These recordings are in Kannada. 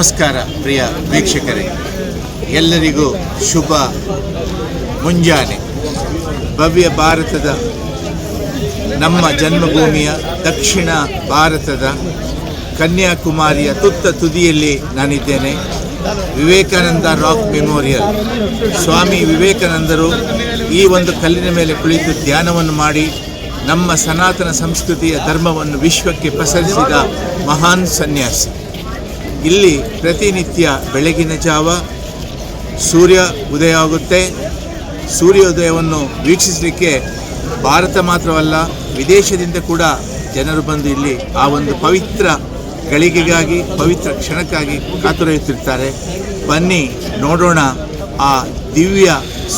ನಮಸ್ಕಾರ ಪ್ರಿಯ ವೀಕ್ಷಕರೇ. ಎಲ್ಲರಿಗೂ ಶುಭ ಮುಂಜಾನೆ. ಭವ್ಯ ಭಾರತದ ನಮ್ಮ ಜನ್ಮಭೂಮಿಯ ದಕ್ಷಿಣ ಭಾರತದ ಕನ್ಯಾಕುಮಾರಿಯ ತುತ್ತ ತುದಿಯಲ್ಲಿ ನಾನಿದ್ದೇನೆ. Vivekananda rock memorial. ಸ್ವಾಮಿ ವಿವೇಕಾನಂದರು ಈ ಒಂದು ಕಲ್ಲಿನ ಮೇಲೆ ಕುಳಿತು ಧ್ಯಾನವನ್ನು ಮಾಡಿ ನಮ್ಮ ಸನಾತನ ಸಂಸ್ಕೃತಿಯ ಧರ್ಮವನ್ನು ವಿಶ್ವಕ್ಕೆ ಪಸರಿಸಿದ ಮಹಾನ್ ಸನ್ಯಾಸಿ. ಇಲ್ಲಿ ಪ್ರತಿನಿತ್ಯ ಬೆಳಗಿನ ಜಾವ ಸೂರ್ಯ ಉದಯ ಆಗುತ್ತೆ. ಸೂರ್ಯೋದಯವನ್ನು ವೀಕ್ಷಿಸಲಿಕ್ಕೆ ಭಾರತ ಮಾತ್ರವಲ್ಲ, ವಿದೇಶದಿಂದ ಕೂಡ ಜನರು ಬಂದು ಇಲ್ಲಿ ಆ ಒಂದು ಪವಿತ್ರ ಗಳಿಗೆಗಾಗಿ, ಪವಿತ್ರ ಕ್ಷಣಕ್ಕಾಗಿ ಕಾತುರೆಯುತ್ತಿರ್ತಾರೆ. ಬನ್ನಿ, ನೋಡೋಣ ಆ ದಿವ್ಯ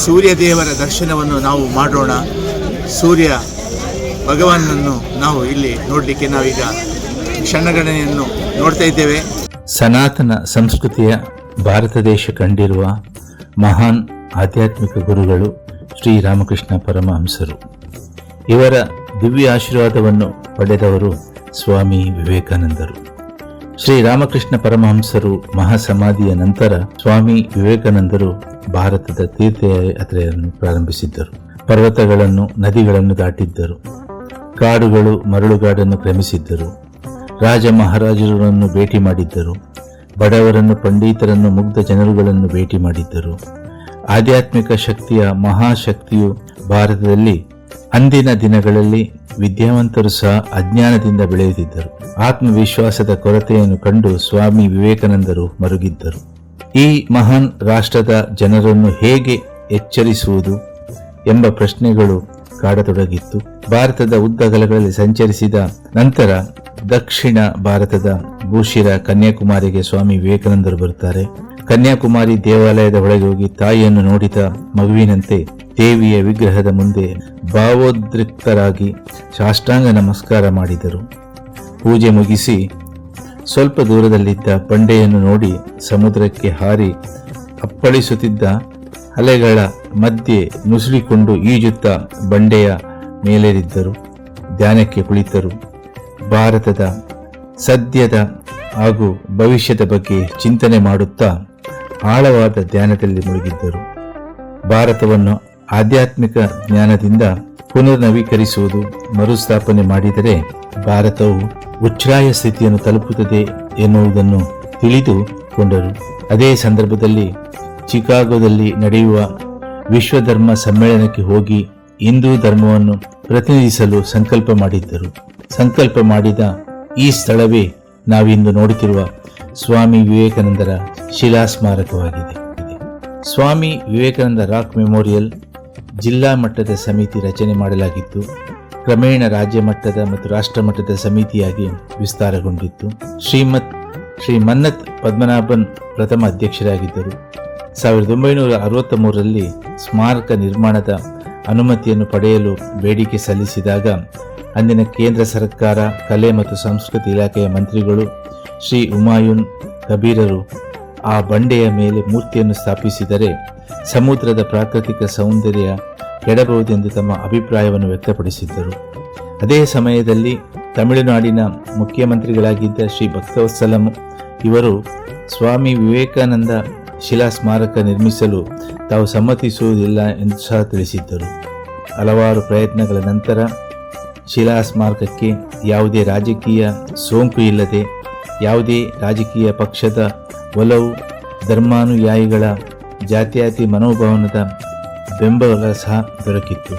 ಸೂರ್ಯದೇವರ ದರ್ಶನವನ್ನು ನಾವು ಮಾಡೋಣ. ಸೂರ್ಯ ಭಗವಾನನ್ನು ನಾವು ಇಲ್ಲಿ ನೋಡಲಿಕ್ಕೆ ನಾವೀಗ ಕ್ಷಣಗಣನೆಯನ್ನು ನೋಡ್ತಾ ಇದ್ದೇವೆ. ಸನಾತನ ಸಂಸ್ಕೃತಿಯ ಭಾರತ ದೇಶ ಕಂಡಿರುವ ಮಹಾನ್ ಆಧ್ಯಾತ್ಮಿಕ ಗುರುಗಳು ಶ್ರೀರಾಮಕೃಷ್ಣ ಪರಮಹಂಸರು. ಇವರ ದಿವ್ಯ ಆಶೀರ್ವಾದವನ್ನು ಪಡೆದವರು ಸ್ವಾಮಿ ವಿವೇಕಾನಂದರು. ಶ್ರೀರಾಮಕೃಷ್ಣ ಪರಮಹಂಸರು ಮಹಾಸಮಾಧಿಯ ನಂತರ ಸ್ವಾಮಿ ವಿವೇಕಾನಂದರು ಭಾರತದ ತೀರ್ಥಯಾತ್ರೆಯನ್ನು ಪ್ರಾರಂಭಿಸಿದ್ದರು. ಪರ್ವತಗಳನ್ನು, ನದಿಗಳನ್ನು ದಾಟಿದ್ದರು. ಕಾಡುಗಳು, ಮರಳುಗಾಡನ್ನು ಕ್ರಮಿಸಿದ್ದರು. ರಾಜ ಮಹಾರಾಜರನ್ನು ಭೇಟಿ ಮಾಡಿದ್ದರು. ಬಡವರನ್ನು, ಪಂಡಿತರನ್ನು, ಮುಗ್ಧ ಜನರುಗಳನ್ನು ಭೇಟಿ ಮಾಡಿದ್ದರು. ಆಧ್ಯಾತ್ಮಿಕ ಶಕ್ತಿಯ ಮಹಾಶಕ್ತಿಯು ಭಾರತದಲ್ಲಿ ಅಂದಿನ ದಿನಗಳಲ್ಲಿ ವಿದ್ಯಾವಂತರು ಸಹ ಅಜ್ಞಾನದಿಂದ ಬೆಳೆಯುತ್ತಿದ್ದರು. ಆತ್ಮವಿಶ್ವಾಸದ ಕೊರತೆಯನ್ನು ಕಂಡು ಸ್ವಾಮಿ ವಿವೇಕಾನಂದರು ಮರುಗಿದ್ದರು. ಈ ಮಹಾನ್ ರಾಷ್ಟ್ರದ ಜನರನ್ನು ಹೇಗೆ ಎಚ್ಚರಿಸುವುದು ಎಂಬ ಪ್ರಶ್ನೆಗಳು ಕಾಡತೊಡಗಿತ್ತು. ಭಾರತದ ಉದ್ದಗಲಗಳಲ್ಲಿ ಸಂಚರಿಸಿದ ನಂತರ ದಕ್ಷಿಣ ಭಾರತದ ಭೂಶಿರ ಕನ್ಯಾಕುಮಾರಿಗೆ ಸ್ವಾಮಿ ವಿವೇಕಾನಂದರು ಬರುತ್ತಾರೆ. ಕನ್ಯಾಕುಮಾರಿ ದೇವಾಲಯದ ಒಳಗೆ ಹೋಗಿ ತಾಯಿಯನ್ನು ನೋಡಿದ ಮಗುವಿನಂತೆ ದೇವಿಯ ವಿಗ್ರಹದ ಮುಂದೆ ಭಾವೋದ್ರಿಕ್ತರಾಗಿ ಸಾಷ್ಟಾಂಗ ನಮಸ್ಕಾರ ಮಾಡಿದರು. ಪೂಜೆ ಮುಗಿಸಿ ಸ್ವಲ್ಪ ದೂರದಲ್ಲಿದ್ದ ಬಂಡೆಯನ್ನು ನೋಡಿ ಸಮುದ್ರಕ್ಕೆ ಹಾರಿ ಅಪ್ಪಳಿಸುತ್ತಿದ್ದ ಅಲೆಗಳ ಮಧ್ಯೆ ನುಸುಳಿಕೊಂಡು ಈಜುತ್ತ ಬಂಡೆಯ ಮೇಲೇರಿದ್ದರು, ಧ್ಯಾನಕ್ಕೆ ಕುಳಿತರು. ಭಾರತದ ಸದ್ಯದ ಹಾಗೂ ಭವಿಷ್ಯದ ಬಗ್ಗೆ ಚಿಂತನೆ ಮಾಡುತ್ತಾ ಆಳವಾದ ಧ್ಯಾನದಲ್ಲಿ ಮುಳುಗಿದ್ದರು. ಭಾರತವನ್ನು ಆಧ್ಯಾತ್ಮಿಕ ಜ್ಞಾನದಿಂದ ಪುನರ್ನವೀಕರಿಸುವುದು ಮರುಸ್ಥಾಪನೆ ಮಾಡಿದರೆ ಭಾರತವು ಉಚ್ಛ್ರಾಯ ಸ್ಥಿತಿಯನ್ನು ತಲುಪುತ್ತದೆ ಎನ್ನುವುದನ್ನು ತಿಳಿದುಕೊಂಡರು. ಅದೇ ಸಂದರ್ಭದಲ್ಲಿ ಚಿಕಾಗೋದಲ್ಲಿ ನಡೆಯುವ ವಿಶ್ವಧರ್ಮ ಸಮ್ಮೇಳನಕ್ಕೆ ಹೋಗಿ ಹಿಂದೂ ಧರ್ಮವನ್ನು ಪ್ರತಿನಿಧಿಸಲು ಸಂಕಲ್ಪ ಮಾಡಿದ್ದರು. ಸಂಕಲ್ಪ ಮಾಡಿದ ಈ ಸ್ಥಳವೇ ನಾವಿಂದು ನೋಡುತ್ತಿರುವ ಸ್ವಾಮಿ ವಿವೇಕಾನಂದರ ಶಿಲಾ ಸ್ಮಾರಕವಾಗಿದೆ ಸ್ವಾಮಿ ವಿವೇಕಾನಂದ ರಾಕ್ ಮೆಮೋರಿಯಲ್ ಜಿಲ್ಲಾ ಮಟ್ಟದ ಸಮಿತಿ ರಚನೆ ಮಾಡಲಾಗಿತ್ತು. ಕ್ರಮೇಣ ರಾಜ್ಯ ಮಟ್ಟದ ಮತ್ತು ರಾಷ್ಟ್ರ ಮಟ್ಟದ ಸಮಿತಿಯಾಗಿ ವಿಸ್ತಾರಗೊಂಡಿತ್ತು. ಶ್ರೀಮತ್ ಶ್ರೀ ಮನ್ನತ್ ಪದ್ಮನಾಭನ್ ಪ್ರಥಮ ಅಧ್ಯಕ್ಷರಾಗಿದ್ದರು. ಸಾವಿರದ ಒಂಬೈನೂರ ಅರವತ್ತ ಮೂರರಲ್ಲಿ ಸ್ಮಾರಕ ನಿರ್ಮಾಣದ ಅನುಮತಿಯನ್ನು ಪಡೆಯಲು ಬೇಡಿಕೆ ಸಲ್ಲಿಸಿದಾಗ ಅಂದಿನ ಕೇಂದ್ರ ಸರ್ಕಾರ, ಕಲೆ ಮತ್ತು ಸಂಸ್ಕೃತಿ ಇಲಾಖೆಯ ಮಂತ್ರಿಗಳು ಶ್ರೀ ಉಮಾಯೂನ್ ಕಬೀರರು ಆ ಬಂಡೆಯ ಮೇಲೆ ಮೂರ್ತಿಯನ್ನು ಸ್ಥಾಪಿಸಿದರೆ ಸಮುದ್ರದ ಪ್ರಾಕೃತಿಕ ಸೌಂದರ್ಯ ಕೆಡಬಹುದೆಂದು ತಮ್ಮ ಅಭಿಪ್ರಾಯವನ್ನು ವ್ಯಕ್ತಪಡಿಸಿದ್ದರು. ಅದೇ ಸಮಯದಲ್ಲಿ ತಮಿಳುನಾಡಿನ ಮುಖ್ಯಮಂತ್ರಿಗಳಾಗಿದ್ದ ಶ್ರೀ ಭಕ್ತವತ್ಸಲಂ ಇವರು ಸ್ವಾಮಿ ವಿವೇಕಾನಂದ ಶಿಲಾ ಸ್ಮಾರಕ ನಿರ್ಮಿಸಲು ತಾವು ಸಮ್ಮತಿಸುವುದಿಲ್ಲ ಎಂದು ಸಹ ತಿಳಿಸಿದ್ದರು. ಹಲವಾರು ಪ್ರಯತ್ನಗಳ ನಂತರ ಶಿಲಾ ಸ್ಮಾರಕಕ್ಕೆ ಯಾವುದೇ ರಾಜಕೀಯ ಸೋಂಕು ಇಲ್ಲದೆ, ಯಾವುದೇ ರಾಜಕೀಯ ಪಕ್ಷದ ಒಲವು, ಧರ್ಮಾನುಯಾಯಿಗಳ ಜಾತ್ಯಾತಿ ಮನೋಭಾವನದ ಬೆಂಬಲ ಸಹ ದೊರಕಿತ್ತು.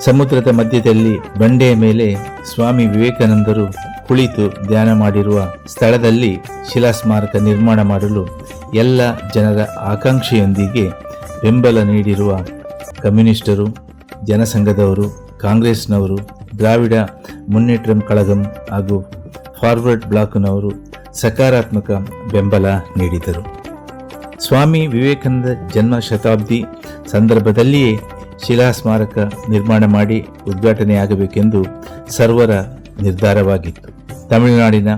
ಸಮುದ್ರದ ಮಧ್ಯದಲ್ಲಿ ಬಂಡೆಯ ಮೇಲೆ ಸ್ವಾಮಿ ವಿವೇಕಾನಂದರು ಕುಳಿತು ಧ್ಯಾನ ಮಾಡಿರುವ ಸ್ಥಳದಲ್ಲಿ ಶಿಲಾ ಸ್ಮಾರಕ ನಿರ್ಮಾಣ ಮಾಡಲು ಎಲ್ಲ ಜನರ ಆಕಾಂಕ್ಷೆಯೊಂದಿಗೆ ಬೆಂಬಲ ನೀಡಿರುವ ಕಮ್ಯುನಿಸ್ಟರು, ಜನಸಂಘದವರು, ಕಾಂಗ್ರೆಸ್ನವರು, ದ್ರಾವಿಡ ಮುನ್ನೇಟ್ರಂ ಕಳಗಂ ಹಾಗೂ ಫಾರ್ವರ್ಡ್ ಬ್ಲಾಕ್ನವರು ಸಕಾರಾತ್ಮಕ ಬೆಂಬಲ ನೀಡಿದರು. ಸ್ವಾಮಿ ವಿವೇಕಾನಂದ ಜನ್ಮ ಶತಾಬ್ದಿ ಸಂದರ್ಭದಲ್ಲಿಯೇ ಶಿಲಾ ಸ್ಮಾರಕ ನಿರ್ಮಾಣ ಮಾಡಿ ಉದ್ಘಾಟನೆಯಾಗಬೇಕೆಂದು ಸರ್ವರ ನಿರ್ಧಾರವಾಗಿತ್ತು. ತಮಿಳುನಾಡಿನ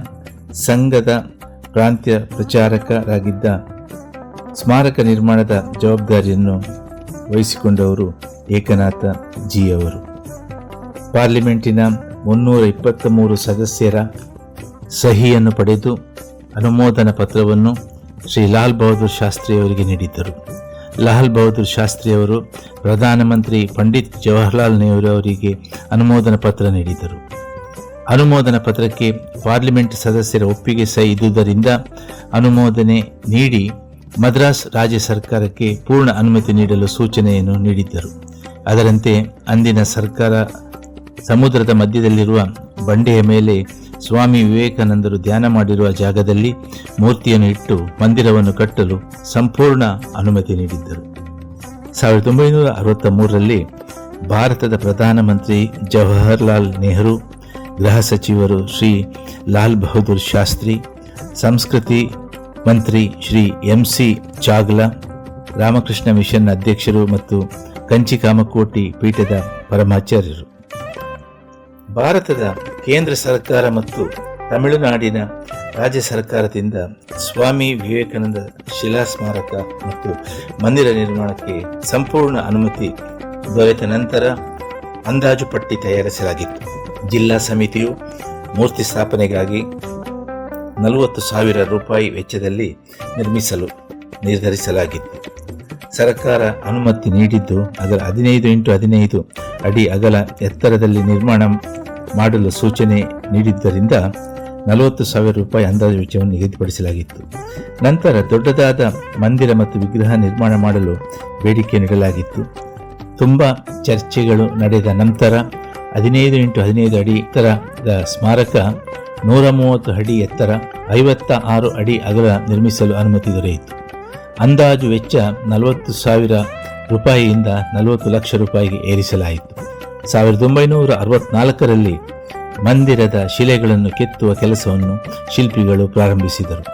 ಸಂಘದ ಪ್ರಾಂತ್ಯ ಪ್ರಚಾರಕರಾಗಿದ್ದ ಸ್ಮಾರಕ ನಿರ್ಮಾಣದ ಜವಾಬ್ದಾರಿಯನ್ನು ವಹಿಸಿಕೊಂಡವರು ಏಕನಾಥ ಜಿಯವರು. ಪಾರ್ಲಿಮೆಂಟಿನ ಮುನ್ನೂರ ಇಪ್ಪತ್ತ ಮೂರು ಸದಸ್ಯರ ಸಹಿಯನ್ನು ಪಡೆದು ಅನುಮೋದನಾ ಪತ್ರವನ್ನು ಶ್ರೀ ಲಾಲ್ ಬಹದ್ದೂರ್ ಶಾಸ್ತ್ರಿಯವರಿಗೆ ನೀಡಿದ್ದರು. ಲಾಲ್ ಬಹದ್ದೂರ್ ಶಾಸ್ತ್ರಿಯವರು ಪ್ರಧಾನಮಂತ್ರಿ ಪಂಡಿತ್ ಜವಾಹರ್ಲಾಲ್ ನೆಹರು ಅವರಿಗೆ ಅನುಮೋದನಾ ಪತ್ರ ನೀಡಿದರು ಅನುಮೋದನಾ ಪತ್ರಕ್ಕೆ ಪಾರ್ಲಿಮೆಂಟ್ ಸದಸ್ಯರ ಒಪ್ಪಿಗೆ ಸಹ ಇದ್ದುದರಿಂದ ಅನುಮೋದನೆ ನೀಡಿ ಮದ್ರಾಸ್ ರಾಜ್ಯ ಸರ್ಕಾರಕ್ಕೆ ಪೂರ್ಣ ಅನುಮತಿ ನೀಡಲು ಸೂಚನೆಯನ್ನು ನೀಡಿದ್ದರು. ಅದರಂತೆ ಅಂದಿನ ಸರ್ಕಾರ ಸಮುದ್ರದ ಮಧ್ಯದಲ್ಲಿರುವ ಬಂಡೆಯ ಮೇಲೆ ಸ್ವಾಮಿ ವಿವೇಕಾನಂದರು ಧ್ಯಾನ ಮಾಡಿರುವ ಜಾಗದಲ್ಲಿ ಮೂರ್ತಿಯನ್ನು ಇಟ್ಟು ಮಂದಿರವನ್ನು ಕಟ್ಟಲು ಸಂಪೂರ್ಣ ಅನುಮತಿ ನೀಡಿದ್ದರು. ಸಾವಿರದ ಒಂಬೈನೂರ ಅರವತ್ತ ಮೂರರಲ್ಲಿ ಭಾರತದ ಪ್ರಧಾನಮಂತ್ರಿ ಜವಾಹರ್ಲಾಲ್ ನೆಹರು ಗೃಹ ಸಚಿವರು ಶ್ರೀ ಲಾಲ್ ಬಹದ್ದೂರ್ ಶಾಸ್ತ್ರಿ, ಸಂಸ್ಕೃತಿ ಮಂತ್ರಿ Shri M C Chagla, Ramakrishna mission ಅಧ್ಯಕ್ಷರು ಮತ್ತು ಕಂಚಿ ಕಾಮಕೋಟಿ ಪೀಠದ ಪರಮಾಚಾರ್ಯರು. ಭಾರತದ ಕೇಂದ್ರ ಸರ್ಕಾರ ಮತ್ತು ತಮಿಳುನಾಡಿನ ರಾಜ್ಯ ಸರ್ಕಾರದಿಂದ ಸ್ವಾಮಿ ವಿವೇಕಾನಂದ ಶಿಲಾ ಸ್ಮಾರಕ ಮತ್ತು ಮಂದಿರ ನಿರ್ಮಾಣಕ್ಕೆ ಸಂಪೂರ್ಣ ಅನುಮತಿ ದೊರೆತ ನಂತರ ಅಂದಾಜು ಪಟ್ಟಿ ತಯಾರಿಸಲಾಗಿತ್ತು. ಜಿಲ್ಲಾ ಸಮಿತಿಯು ಮೂರ್ತಿ ಸ್ಥಾಪನೆಗಾಗಿ ನಲವತ್ತು ಸಾವಿರ ರೂಪಾಯಿ ವೆಚ್ಚದಲ್ಲಿ ನಿರ್ಮಿಸಲು ನಿರ್ಧರಿಸಲಾಗಿತ್ತು. ಸರ್ಕಾರ ಅನುಮತಿ ನೀಡಿದ್ದು ಅದರ ಹದಿನೈದು ಇಂಟು ಹದಿನೈದು ಅಡಿ ಅಗಲ ಎತ್ತರದಲ್ಲಿ ನಿರ್ಮಾಣ ಮಾಡಲು ಸೂಚನೆ ನೀಡಿದ್ದರಿಂದ ನಲವತ್ತು ಸಾವಿರ ರೂಪಾಯಿ ಅಂದಾಜು ವೆಚ್ಚವನ್ನು ನಿಗದಿಪಡಿಸಲಾಗಿತ್ತು. ನಂತರ ದೊಡ್ಡದಾದ ಮಂದಿರ ಮತ್ತು ವಿಗ್ರಹ ನಿರ್ಮಾಣ ಮಾಡಲು ಬೇಡಿಕೆ ನೀಡಲಾಗಿತ್ತು. ತುಂಬ ಚರ್ಚೆಗಳು ನಡೆದ ನಂತರ ಹದಿನೈದು ಇಂಟು ಹದಿನೈದು ಅಡಿ ಎತ್ತರದ ಸ್ಮಾರಕ, ನೂರ ಮೂವತ್ತು ಅಡಿ ಎತ್ತರ, ಐವತ್ತ ಆರು ಅಡಿ ಅಗಲ ನಿರ್ಮಿಸಲು ಅನುಮತಿ ದೊರೆಯಿತು. ಅಂದಾಜು ವೆಚ್ಚ ನಲವತ್ತು ಸಾವಿರ ರೂಪಾಯಿಯಿಂದ ನಲವತ್ತು ಲಕ್ಷ ರೂಪಾಯಿಗೆ ಏರಿಸಲಾಯಿತು. ಸಾವಿರದ ಒಂಬೈನೂರ ಅರವತ್ನಾಲ್ಕರಲ್ಲಿ ಮಂದಿರದ ಶಿಲೆಗಳನ್ನು ಕೆತ್ತುವ ಕೆಲಸವನ್ನು ಶಿಲ್ಪಿಗಳು ಪ್ರಾರಂಭಿಸಿದರು.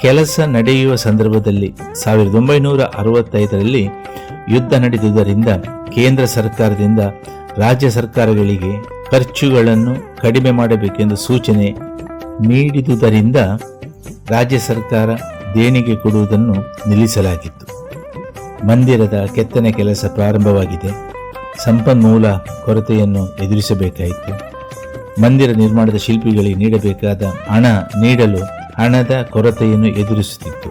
ಕೆಲಸ ನಡೆಯುವ ಸಂದರ್ಭದಲ್ಲಿ ಸಾವಿರದ ಒಂಬೈನೂರ ಅರವತ್ತೈದರಲ್ಲಿ ಯುದ್ಧ ನಡೆದುದರಿಂದ ಕೇಂದ್ರ ಸರ್ಕಾರದಿಂದ ರಾಜ್ಯ ಸರ್ಕಾರಗಳಿಗೆ ಖರ್ಚುಗಳನ್ನು ಕಡಿಮೆ ಮಾಡಬೇಕೆಂದು ಸೂಚನೆ ನೀಡಿದುದರಿಂದ ರಾಜ್ಯ ಸರ್ಕಾರ ದೇಣಿಗೆ ಕೊಡುವುದನ್ನು ನಿಲ್ಲಿಸಲಾಗಿತ್ತು. ಮಂದಿರದ ಕೆತ್ತನೆ ಕೆಲಸ ಪ್ರಾರಂಭವಾಗಿದೆ. ಸಂಪನ್ಮೂಲ ಕೊರತೆಯನ್ನು ಎದುರಿಸಬೇಕಾಯಿತು. ಮಂದಿರ ನಿರ್ಮಾಣದ ಶಿಲ್ಪಿಗಳಿಗೆ ನೀಡಬೇಕಾದ ಹಣ ನೀಡಲು ಹಣದ ಕೊರತೆಯನ್ನು ಎದುರಿಸುತ್ತಿತ್ತು.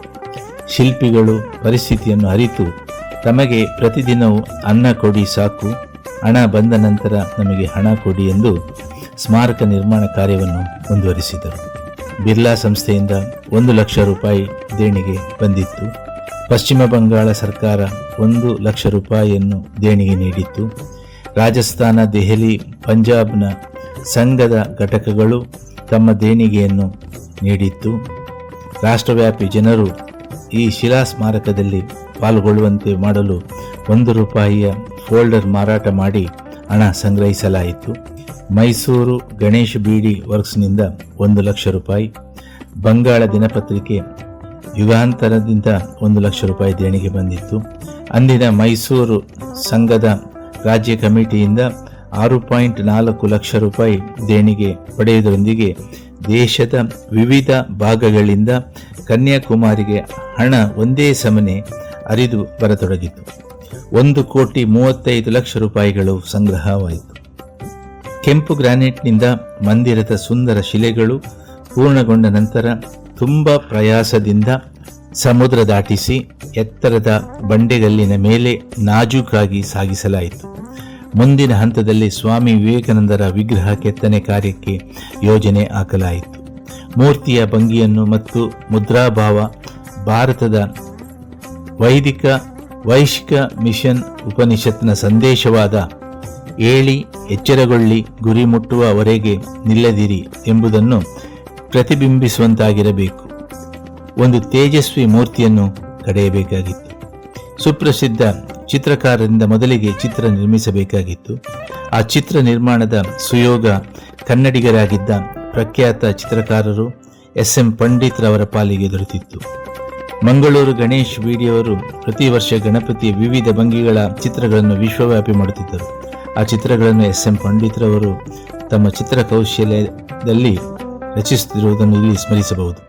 ಶಿಲ್ಪಿಗಳು ಪರಿಸ್ಥಿತಿಯನ್ನು ಅರಿತು ತಮಗೆ ಪ್ರತಿದಿನವೂ ಅನ್ನ ಕೊಡಿ ಸಾಕು ಹಣ ಬಂದ ನಂತರ ನಮಗೆ ಹಣ ಕೊಡಿ ಎಂದು ಸ್ಮಾರಕ ನಿರ್ಮಾಣ ಕಾರ್ಯವನ್ನು ಮುಂದುವರಿಸಿದರು. ಬಿರ್ಲಾ ಸಂಸ್ಥೆಯಿಂದ ಒಂದು ಲಕ್ಷ ರೂಪಾಯಿ ದೇಣಿಗೆ ಬಂದಿತ್ತು. ಪಶ್ಚಿಮ ಬಂಗಾಳ ಸರ್ಕಾರ ಒಂದು ಲಕ್ಷ ರೂಪಾಯಿಯನ್ನು ದೇಣಿಗೆ ನೀಡಿತ್ತು. ರಾಜಸ್ಥಾನ, ದೆಹಲಿ, ಪಂಜಾಬ್ನ ಸಂಘದ ಘಟಕಗಳು ತಮ್ಮ ದೇಣಿಗೆಯನ್ನು ನೀಡಿತ್ತು. ರಾಷ್ಟ್ರವ್ಯಾಪಿ ಜನರು ಈ ಶಿಲಾ ಸ್ಮಾರಕದಲ್ಲಿ ಪಾಲ್ಗೊಳ್ಳುವಂತೆ ಮಾಡಲು ಒಂದು ರೂಪಾಯಿಯ ಫೋಲ್ಡರ್ ಮಾರಾಟ ಮಾಡಿ ಹಣ ಸಂಗ್ರಹಿಸಲಾಯಿತು. ಮೈಸೂರು ಗಣೇಶ್ ಬೀಡಿ ವರ್ಕ್ಸ್ನಿಂದ ಒಂದು ಲಕ್ಷ ರೂಪಾಯಿ, ಬಂಗಾಳ ದಿನಪತ್ರಿಕೆ ಯುಗಾಂತರದಿಂದ ಒಂದು ಲಕ್ಷ ರೂಪಾಯಿ ದೇಣಿಗೆ ಬಂದಿತ್ತು. ಅಂದಿನ ಮೈಸೂರು ಸಂಘದ ರಾಜ್ಯ ಕಮಿಟಿಯಿಂದ ಆರು ಪಾಯಿಂಟ್ ನಾಲ್ಕು ಲಕ್ಷ ರೂಪಾಯಿ ದೇಣಿಗೆ ಪಡೆಯುವುದರೊಂದಿಗೆ ದೇಶದ ವಿವಿಧ ಭಾಗಗಳಿಂದ ಕನ್ಯಾಕುಮಾರಿಗೆ ಹಣ ಒಂದೇ ಸಮನೆ ಹರಿದು ಬರತೊಡಗಿತು. ಒಂದು ಕೋಟಿ ಮೂವತ್ತೈದು ಲಕ್ಷ ರೂಪಾಯಿಗಳು ಸಂಗ್ರಹವಾಯಿತು. ಕೆಂಪು ಗ್ರಾನೈಟ್ನಿಂದ ಮಂದಿರದ ಸುಂದರ ಶಿಲೆಗಳು ಪೂರ್ಣಗೊಂಡ ನಂತರ ತುಂಬ ಪ್ರಯಾಸದಿಂದ ಸಮುದ್ರ ದಾಟಿಸಿ ಎತ್ತರದ ಬಂಡೆಗಲ್ಲಿನ ಮೇಲೆ ನಾಜೂಕಾಗಿ ಸಾಗಿಸಲಾಯಿತು. ಮುಂದಿನ ಹಂತದಲ್ಲಿ ಸ್ವಾಮಿ ವಿವೇಕಾನಂದರ ವಿಗ್ರಹ ಕೆತ್ತನೆ ಕಾರ್ಯಕ್ಕೆ ಯೋಜನೆ ಹಾಕಲಾಯಿತು. ಮೂರ್ತಿಯ ಭಂಗಿಯನ್ನು ಮತ್ತು ಮುದ್ರಾಭಾವ ಭಾರತದ ವೈದಿಕ ವೈಶಿಕ ಮಿಷನ್ ಉಪನಿಷತ್ನ ಸಂದೇಶವಾದ ಏಳಿ, ಎಚ್ಚರಗೊಳ್ಳಿ, ಗುರಿ ಮುಟ್ಟುವವರೆಗೆ ನಿಲ್ಲದಿರಿ ಎಂಬುದನ್ನು ಪ್ರತಿಬಿಂಬಿಸುವಂತಾಗಿರಬೇಕು. ಒಂದು ತೇಜಸ್ವಿ ಮೂರ್ತಿಯನ್ನು ಕಡೆಯಬೇಕಾಗಿತ್ತು. ಸುಪ್ರಸಿದ್ಧ ಚಿತ್ರಕಾರರಿಂದ ಮೊದಲಿಗೆ ಚಿತ್ರ ನಿರ್ಮಿಸಬೇಕಾಗಿತ್ತು. ಆ ಚಿತ್ರ ನಿರ್ಮಾಣದ ಸುಯೋಗ ಕನ್ನಡಿಗರಾಗಿದ್ದ ಪ್ರಖ್ಯಾತ ಚಿತ್ರಕಾರರು ಎಸ್ ಎಂ ಪಂಡಿತ್ ರವರ ಪಾಲಿಗೆ ದೊರೆತಿತ್ತು. ಮಂಗಳೂರು ಗಣೇಶ್ ವಿಡಿಯವರು ಪ್ರತಿ ವರ್ಷ ಗಣಪತಿಯ ವಿವಿಧ ಭಂಗಿಗಳ ಚಿತ್ರಗಳನ್ನು ವಿಶ್ವವ್ಯಾಪಿ ಮಾಡುತ್ತಿದ್ದರು. ಆ ಚಿತ್ರಗಳನ್ನು ಎಸ್ ಎಂ ಪಂಡಿತ್ರವರು ತಮ್ಮ ಚಿತ್ರ ಕೌಶಲ್ಯದಲ್ಲಿ ರಚಿಸುತ್ತಿರುವುದನ್ನು ಇಲ್ಲಿ ಸ್ಮರಿಸಬಹುದು.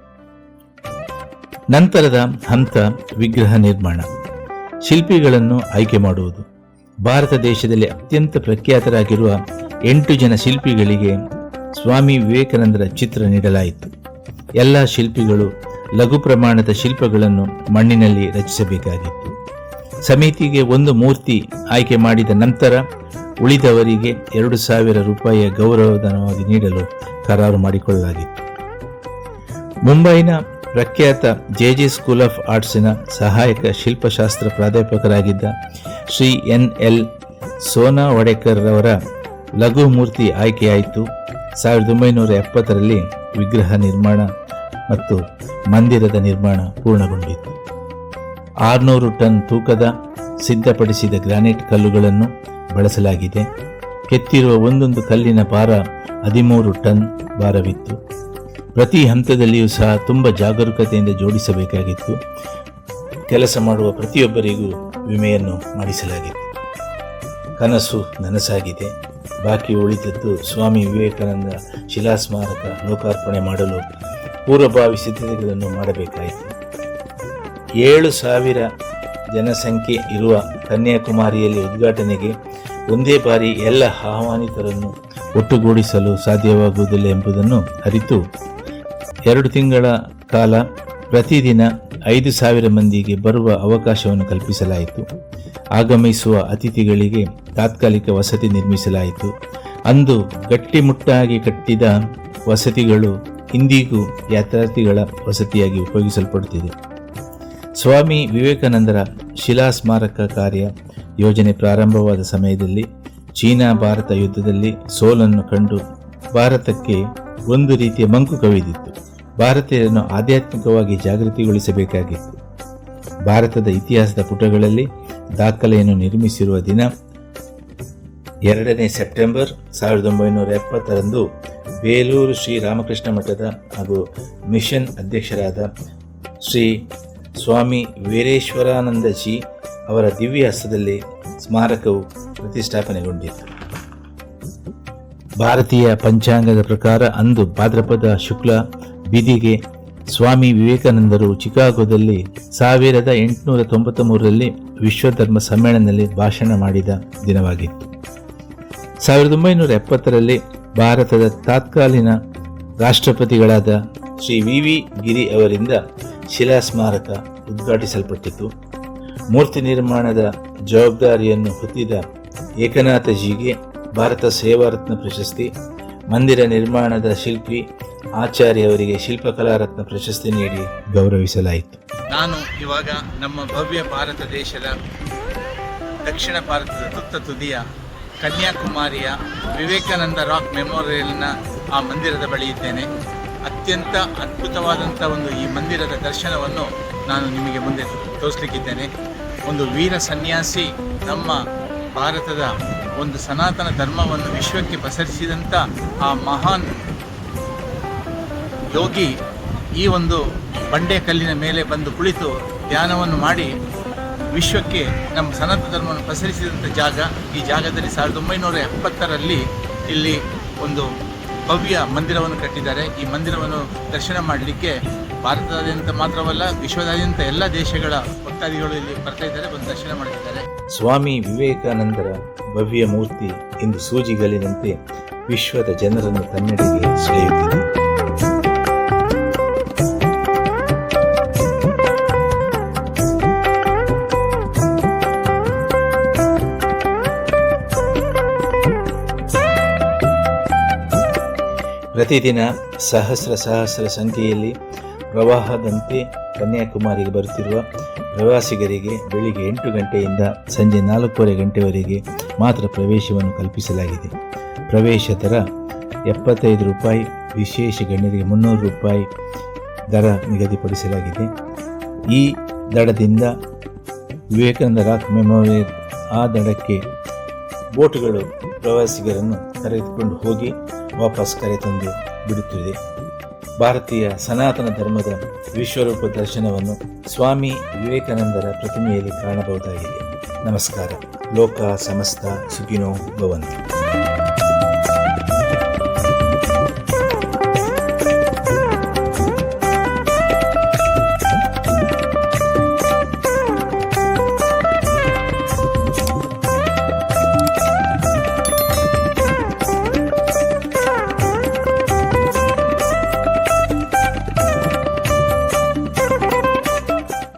ನಂತರದ ಹಂತ ವಿಗ್ರಹ ನಿರ್ಮಾಣ. ಶಿಲ್ಪಿಗಳನ್ನು ಆಯ್ಕೆ ಮಾಡುವುದು. ಭಾರತ ದೇಶದಲ್ಲಿ ಅತ್ಯಂತ ಪ್ರಖ್ಯಾತರಾಗಿರುವ ಎಂಟು ಜನ ಶಿಲ್ಪಿಗಳಿಗೆ ಸ್ವಾಮಿ ವಿವೇಕಾನಂದರ ಚಿತ್ರ ನೀಡಲಾಯಿತು. ಎಲ್ಲ ಶಿಲ್ಪಿಗಳು ಲಘು ಪ್ರಮಾಣದ ಶಿಲ್ಪಗಳನ್ನು ಮಣ್ಣಿನಲ್ಲಿ ರಚಿಸಬೇಕಾಗಿತ್ತು. ಸಮಿತಿಗೆ ಒಂದು ಮೂರ್ತಿ ಆಯ್ಕೆ ಮಾಡಿದ ನಂತರ ಉಳಿದವರಿಗೆ ಎರಡು ಸಾವಿರ ರೂಪಾಯಿಯ ಗೌರವಧನವಾಗಿ ನೀಡಲು ಕರಾರು ಮಾಡಿಕೊಳ್ಳಲಾಗಿತ್ತು. ಮುಂಬೈನ ಪ್ರಖ್ಯಾತ ಜೆ ಜೆ ಸ್ಕೂಲ್ ಆಫ್ ಆರ್ಟ್ಸಿನ ಸಹಾಯಕ ಶಿಲ್ಪಶಾಸ್ತ್ರ ಪ್ರಾಧ್ಯಾಪಕರಾಗಿದ್ದ ಶ್ರೀ ಎನ್ ಎಲ್ ಸೋನಾ ವಡೇಕರ್ ಅವರ ಲಘು ಮೂರ್ತಿ ಆಯ್ಕೆಯಾಯಿತು. ಸಾವಿರದ ಒಂಬೈನೂರ ಎಪ್ಪತ್ತರಲ್ಲಿ ವಿಗ್ರಹ ನಿರ್ಮಾಣ ಮತ್ತು ಮಂದಿರದ ನಿರ್ಮಾಣ ಪೂರ್ಣಗೊಂಡಿತು. ಆರುನೂರು ಟನ್ ತೂಕದ ಸಿದ್ಧಪಡಿಸಿದ ಗ್ರಾನೈಟ್ ಕಲ್ಲುಗಳನ್ನು ಬಳಸಲಾಗಿದೆ. ಕೆತ್ತಿರುವ ಒಂದೊಂದು ಕಲ್ಲಿನ ಭಾರ ಹದಿಮೂರು ಟನ್ ಭಾರವಿತ್ತು. ಪ್ರತಿ ಹಂತದಲ್ಲಿಯೂ ಸಹ ತುಂಬ ಜಾಗರೂಕತೆಯಿಂದ ಜೋಡಿಸಬೇಕಾಗಿತ್ತು. ಕೆಲಸ ಮಾಡುವ ಪ್ರತಿಯೊಬ್ಬರಿಗೂ ವಿಮೆಯನ್ನು ಮಾಡಿಸಲಾಗಿತ್ತು ಕನಸು ನನಸಾಗಿದೆ. ಬಾಕಿ ಉಳಿದದ್ದು ಸ್ವಾಮಿ ವಿವೇಕಾನಂದ ಶಿಲಾಸ್ಮಾರಕ ಲೋಕಾರ್ಪಣೆ ಮಾಡಲು ಪೂರ್ವಭಾವಿ ಸಿದ್ಧತೆಗಳನ್ನು ಮಾಡಬೇಕಾಯಿತು. ಏಳು ಸಾವಿರ ಜನಸಂಖ್ಯೆ ಇರುವ ಕನ್ಯಾಕುಮಾರಿಯಲ್ಲಿ ಉದ್ಘಾಟನೆಗೆ ಒಂದೇ ಬಾರಿ ಎಲ್ಲ ಆಹ್ವಾನಿತರನ್ನು ಒಟ್ಟುಗೂಡಿಸಲು ಸಾಧ್ಯವಾಗುವುದಿಲ್ಲ ಎಂಬುದನ್ನು ಅರಿತು ಎರಡು ತಿಂಗಳ ಕಾಲ ಪ್ರತಿದಿನ ಐದು ಸಾವಿರ ಮಂದಿಗೆ ಬರುವ ಅವಕಾಶವನ್ನು ಕಲ್ಪಿಸಲಾಯಿತು. ಆಗಮಿಸುವ ಅತಿಥಿಗಳಿಗೆ ತಾತ್ಕಾಲಿಕ ವಸತಿ ನಿರ್ಮಿಸಲಾಯಿತು. ಅಂದು ಗಟ್ಟಿಮುಟ್ಟಾಗಿ ಕಟ್ಟಿದ ವಸತಿಗಳು ಇಂದಿಗೂ ಯಾತ್ರಾರ್ಥಿಗಳ ವಸತಿಯಾಗಿ ಉಪಯೋಗಿಸಲ್ಪಡುತ್ತಿದೆ. ಸ್ವಾಮಿ ವಿವೇಕಾನಂದರ ಶಿಲಾ ಸ್ಮಾರಕ ಕಾರ್ಯ ಯೋಜನೆ ಪ್ರಾರಂಭವಾದ ಸಮಯದಲ್ಲಿ ಚೀನಾ ಭಾರತ ಯುದ್ಧದಲ್ಲಿ ಸೋಲನ್ನು ಕಂಡು ಭಾರತಕ್ಕೆ ಒಂದು ರೀತಿಯ ಮಂಕು ಕವಿದಿತ್ತು. ಭಾರತೀಯರನ್ನು ಆಧ್ಯಾತ್ಮಿಕವಾಗಿ ಜಾಗೃತಿಗೊಳಿಸಬೇಕಾಗಿತ್ತು. ಭಾರತದ ಇತಿಹಾಸದ ಪುಟಗಳಲ್ಲಿ ದಾಖಲೆಯನ್ನು ನಿರ್ಮಿಸಿರುವ ದಿನ ಎರಡನೇ ಸೆಪ್ಟೆಂಬರ್ ಸಾವಿರದ ಒಂಬೈನೂರ ಎಪ್ಪತ್ತರಂದು ಬೇಲೂರು ಶ್ರೀ ರಾಮಕೃಷ್ಣ ಮಠದ ಹಾಗೂ ಮಿಷನ್ ಅಧ್ಯಕ್ಷರಾದ ಶ್ರೀ ಸ್ವಾಮಿ ವೀರೇಶ್ವರಾನಂದಜಿ ಅವರ ದಿವ್ಯ ಹಸ್ತದಲ್ಲಿ ಸ್ಮಾರಕವು ಪ್ರತಿಷ್ಠಾಪನೆಗೊಂಡಿತು. ಭಾರತೀಯ ಪಂಚಾಂಗದ ಪ್ರಕಾರ ಅಂದು ಭಾದ್ರಪದ ಶುಕ್ಲ ಬಿದಿಗೆ ಸ್ವಾಮಿ ವಿವೇಕಾನಂದರು ಚಿಕಾಗೋದಲ್ಲಿ ಸಾವಿರದ ಎಂಟುನೂರ ತೊಂಬತ್ತ ಮೂರರಲ್ಲಿ ವಿಶ್ವಧರ್ಮ ಸಮ್ಮೇಳನದಲ್ಲಿ ಭಾಷಣ ಮಾಡಿದ ದಿನವಾಗಿತ್ತು. ಸಾವಿರದ ಒಂಬೈನೂರ ಎಪ್ಪತ್ತರಲ್ಲಿ ಭಾರತದ ತಾತ್ಕಾಲೀನ ರಾಷ್ಟ್ರಪತಿಗಳಾದ ಶ್ರೀ ವಿ ವಿ ಗಿರಿ ಅವರಿಂದ ಶಿಲಾ ಸ್ಮಾರಕ ಉದ್ಘಾಟಿಸಲ್ಪಟ್ಟಿತು. ಮೂರ್ತಿ ನಿರ್ಮಾಣದ ಜವಾಬ್ದಾರಿಯನ್ನು ಹೊತ್ತಿದ ಏಕನಾಥಜಿಗೆ ಭಾರತ ಸೇವಾರತ್ನ ಪ್ರಶಸ್ತಿ, ಮಂದಿರ ನಿರ್ಮಾಣದ ಶಿಲ್ಪಿ ಆಚಾರ್ಯ ಅವರಿಗೆ ಶಿಲ್ಪಕಲಾ ರತ್ನ ಪ್ರಶಸ್ತಿ ನೀಡಿ ಗೌರವಿಸಲಾಯಿತು. ನಾನು ಇವಾಗ ನಮ್ಮ ಭವ್ಯ ಭಾರತ ದೇಶದ ದಕ್ಷಿಣ ಭಾರತದ ತುತ್ತ ತುದಿಯ ಕನ್ಯಾಕುಮಾರಿಯ ವಿವೇಕಾನಂದ ರಾಕ್ ಮೆಮೋರಿಯಲ್ನ ಆ ಮಂದಿರದ ಬಳಿ ಇದ್ದೇನೆ. ಅತ್ಯಂತ ಅದ್ಭುತವಾದಂಥ ಒಂದು ಈ ಮಂದಿರದ ದರ್ಶನವನ್ನು ನಾನು ನಿಮಗೆ ಮುಂದೆ ತೋರಿಸಲಿಕ್ಕಿದ್ದೇನೆ. ಒಂದು ವೀರ ಸನ್ಯಾಸಿ ನಮ್ಮ ಭಾರತದ ಒಂದು ಸನಾತನ ಧರ್ಮವನ್ನು ವಿಶ್ವಕ್ಕೆ ಪಸರಿಸಿದಂಥ ಆ ಮಹಾನ್ ಯೋಗಿ ಈ ಒಂದು ಬಂಡೆ ಕಲ್ಲಿನ ಮೇಲೆ ಬಂದು ಕುಳಿತು ಧ್ಯಾನವನ್ನು ಮಾಡಿ ವಿಶ್ವಕ್ಕೆ ನಮ್ಮ ಸನಾತನ ಧರ್ಮವನ್ನು ಪ್ರಸರಿಸಿದಂಥ ಜಾಗ, ಈ ಜಾಗದಲ್ಲಿ ಸಾವಿರದ ಒಂಬೈನೂರ ಎಪ್ಪತ್ತರಲ್ಲಿ ಇಲ್ಲಿ ಒಂದು ಭವ್ಯ ಮಂದಿರವನ್ನು ಕಟ್ಟಿದ್ದಾರೆ. ಈ ಮಂದಿರವನ್ನು ದರ್ಶನ ಮಾಡಲಿಕ್ಕೆ ಭಾರತದಾದ್ಯಂತ ಮಾತ್ರವಲ್ಲ, ವಿಶ್ವದಾದ್ಯಂತ ಎಲ್ಲ ದೇಶಗಳ ಭಕ್ತಾದಿಗಳು ಇಲ್ಲಿ ಬರ್ತಾ ಇದ್ದಾರೆ, ಬಂದು ದರ್ಶನ ಮಾಡುತ್ತಿದ್ದಾರೆ ಸ್ವಾಮಿ ವಿವೇಕಾನಂದರ ಭವ್ಯ ಮೂರ್ತಿ ಇಂದು ಸೂಜಿಗಲಿನಂತೆ ವಿಶ್ವದ ಜನರನ್ನು ತನ್ನೆಡೆಗೆ ಸೆಳೆಯುತ್ತಿದೆ. ಪ್ರತಿದಿನ ಸಹಸ್ರ ಸಹಸ್ರ ಸಂಖ್ಯೆಯಲ್ಲಿ ಪ್ರವಾಹದಂತೆ ಕನ್ಯಾಕುಮಾರಿಗೆ ಬರುತ್ತಿರುವ ಪ್ರವಾಸಿಗರಿಗೆ ಬೆಳಿಗ್ಗೆ ಎಂಟು ಗಂಟೆಯಿಂದ ಸಂಜೆ ನಾಲ್ಕೂವರೆ ಗಂಟೆವರೆಗೆ ಮಾತ್ರ ಪ್ರವೇಶವನ್ನು ಕಲ್ಪಿಸಲಾಗಿದೆ. ಪ್ರವೇಶ ದರ ಎಪ್ಪತ್ತೈದು ರೂಪಾಯಿ, ವಿಶೇಷ ಗಣ್ಯರಿಗೆ ಮುನ್ನೂರು ರೂಪಾಯಿ ದರ ನಿಗದಿಪಡಿಸಲಾಗಿದೆ. ಈ ದಡದಿಂದ ವಿವೇಕಾನಂದ ರಾಕ್ ಮೆಮೋರಿಯಲ್ ಆ ದಡಕ್ಕೆ ಬೋಟ್ಗಳು ಪ್ರವಾಸಿಗರನ್ನು ಕರೆದುಕೊಂಡು ಹೋಗಿ ವಾಪಸ್ ಕರೆತಂದು ಬಿಡುತ್ತಿದೆ. ಭಾರತೀಯ ಸನಾತನ ಧರ್ಮದ ವಿಶ್ವರೂಪ ದರ್ಶನವನ್ನು ಸ್ವಾಮಿ ವಿವೇಕಾನಂದರ ಪ್ರತಿಮೆಯಲ್ಲಿ ಕಾಣಬಹುದಾಗಿದೆ. ನಮಸ್ಕಾರ. ಲೋಕ ಸಮಸ್ತ ಸುಖಿನೋ ಭವಂತು.